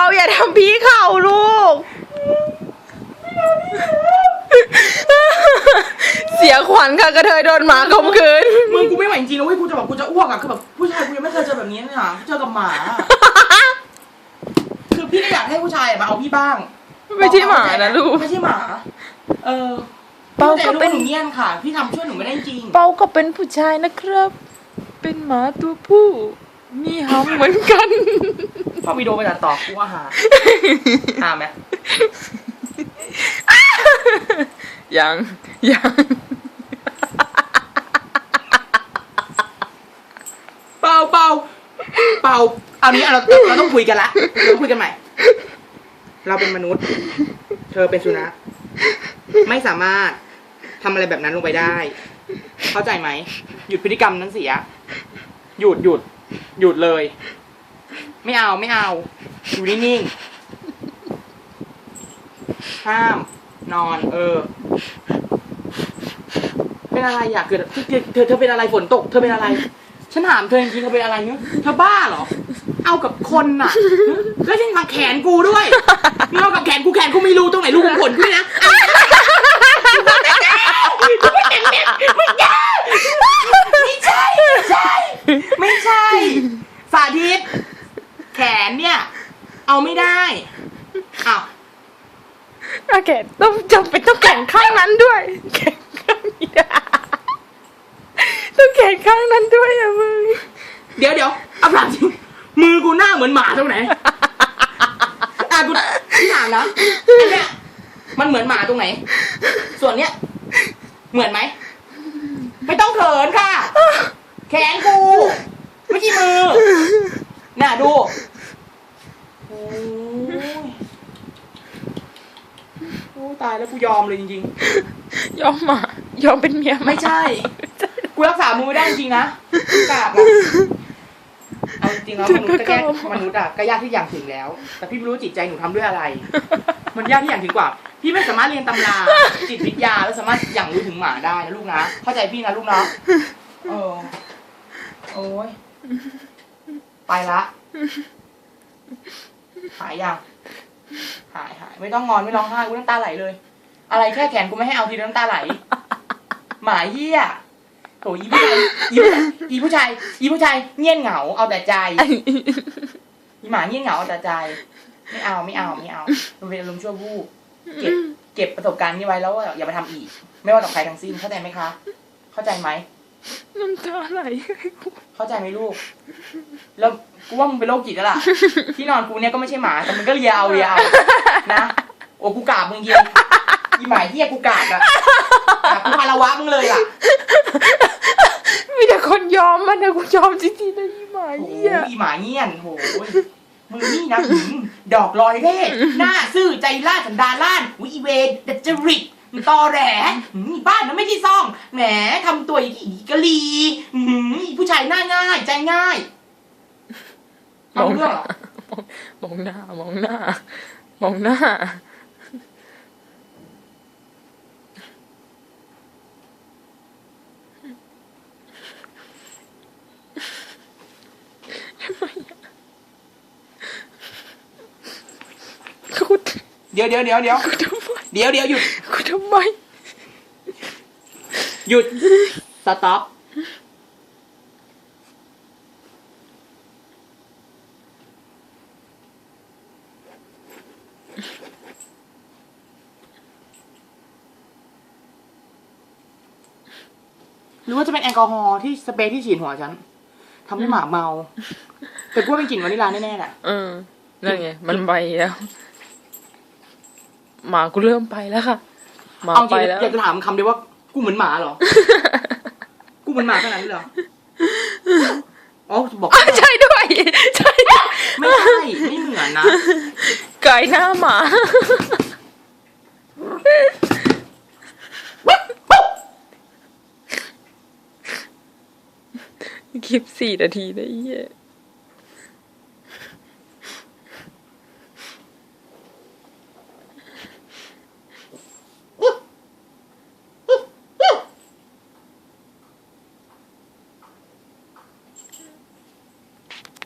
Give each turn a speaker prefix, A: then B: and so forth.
A: าอย่าทำพี่เข่าลูก เสียขวัญค่ะกระเทยโดนหมาข่มขืน
B: มึงกูไม่ไหวจริงๆนะเว้ยกูจะบอกกูจะอ้วกอะคือแบบผู้ชายกูยังไม่เคยเจอแบบนี้เลยอะเจอกับหมาอะคือพี่ก็อยากให้ผู้ชายมาเอาพี่บ้าง
A: ไม่ใช่หมานะลูก
B: ไม่ใช่หมา เออ
A: เปาก็
B: ก็
A: เป็
B: เป็นนหนูเงียนค่ะ พี่ทำช่วยหนูไม่ได้จริง
A: เปาก็เป็นผู้ชายนะครับ เป็นหมาตัวผู้ มีหำเหมือนกัน
B: พอวิดีโอไปตัดต่อกูว่าหาหาไหม
A: ยัง ยัง
B: เปล่าเปล่าเปล่าเอานี้เราเราต้องคุยกันละเราต้องคุยกันใหม่ เราเป็นมนุษย์ เธอเป็นสุนัขไม่สามารถทำอะไรแบบนั้นลงไปได้ เข้าใจไหม หยุดพฤติกรรมนั้นเสีย หยุดหยุด หยุดเลย ไม่เอาไม่เอา อยู่นิ่งๆห้าม นอน เออ เป็นอะไรอยากเกิดเธอเธอเป็นอะไรฝนตก เธอเป็นอะไร ฉันถามเธอจริงๆเธอเป็นอะไรเนี่ยเธอบ้าเหรอ เอากับคนน่ะ แล้วยังมาแขนกูด้วยเอากับแขนกูแขนกูไม่รู้ตรงไหนรูขุมขนด้วยนะไม่เห็นเนี่ยไม่ใช่ไม่ใช่ไม่ใช่ ไม่ใช่ สาธิต แขนเนี่ย เอา ไม่ได้อ้าว
A: โอเค ต้องจำเป็นต้องแข่งข้างนั้นด้วย แข่งข้างนี้ได้ต้องแข่งข้างนั้นด้วยอะมึง
B: เดี๋ยวเดี๋ยวเอาถามจริงมือกูหน้าเหมือนหมาตรงไหนอะกูพี่ถามนะอันเนี้ยมันเหมือนหมาตรงไหน ส่วนเนี้ย เหมือนไหม ไม่ต้องเขินค่ะ แขนกู ไม่ใช่มือ น่ะดูโอ้ ยโอ้ยตายแล้วกูยอมเลยจริง
A: ยอมหมายอมเป็นเมียห
B: ๆไม่ใช่ กูรักษามือไม่ได้จริงๆนะกราบนะเอาจริงๆแล้วมนุษย์ก็แค่มนุษย์อะก็ยากที่อย่างถึงแล้ว แต่พี่ไม่รู้จิตใจหนูทำด้วยอะไร มันยากที่อย่างถึงกว่า พี่ไม่สามารถเรียนตำราจิตวิทยาแล้วสามารถอย่างรู้ถึงหมาได้นะลูกนะเข้าใจพี่นะลูกนะเออโอ้ยไปละ หายยังหายหายไม่ต้องงอนไม่ร้องไห้กูน้ำตาไหลเลย อะไรแค่แขนกูไม่ให้เอาทีเดียวน้ำตาไหล หมาเหี้ยโถอีผู้ชายอีผู้ชายอีผู้ชายอีผู้ชายเงียบเหงาเอาแต่ใจอีหมาเงียบเหงาเอาแต่ใจ ไม่เอาไม่เอาไม่เอามันเป็นอารมณ์ชั่ววูบเก็บเก็บประสบการณ์นี้ไว้แล้วอย่าไปทำอีก ไม่ว่ากับใครทั้งสิ้นเข้าใจไหมคะ เข้าใจไหม
A: น้ำตาไหล
B: เข้าใจไหมลูกแล้ว กูว่ามึงเป็นโรคจิตแล้วล่ะ ที่นอนกูเนี่ยก็ไม่ใช่หมา แต่มึงก็เลียเอาเลียเอานะ โอ้กูกราบมึงเยียอีหมาเฮียกูกราบอะกราบกูคารวะมึงเลยล่ะ
A: มีแต่คนยอมมันนะกูยอมจริงๆนะยี่หมา
B: โอ้
A: เหี้ย
B: อีหมาเงียนโหยมึงนี่นะหืมดอกลอยเร่หน้าซื่อใจล่าสันดานล่านวิอีเวนดัจจริตตอแหลหืมอีบ้านนั้นไม่ใช่ซ่องแหมทำตัวอย่างอีกะลีหืมอีผู้ชายหน้าง่ายใจง่าย เอาเรื่องเหรอ
A: มองหน้ามองหน้ามองหน้ากู
B: เดี๋ยวเดี๋ยวเดี๋ยวเดี๋ยว
A: กูทำไม
B: เดี๋ยวเดี๋ยวหยุด
A: กูทำไม
B: หยุด สต็อป หรือว่าจะเป็นแอลกอฮอล์ที่สเปรย์ที่ฉีดหัวฉันทำให้หมาเมา แต่กูว่าเป็นกลิ่นวานิลลาแน่ๆแหละ
A: เออนั่นไง มันไปแล้ว หมากูเริ่มไปแล้วค่ะ หมา
B: เอาจ
A: ไป
B: ริง
A: แล้ว
B: อยากจะถามคำเดียวว่ากูเหมือนหมาเหรอ กูเหมือนหมาขนาดนั้นเลยเหรออ๋อบอก
A: อ้าวใช่ด้วย ใช่ด้วย
B: ไม่ใช่ไม่เหมือนนะ
A: ไก่หน้าหมา คลิปสี่นาทีได้เหี้ย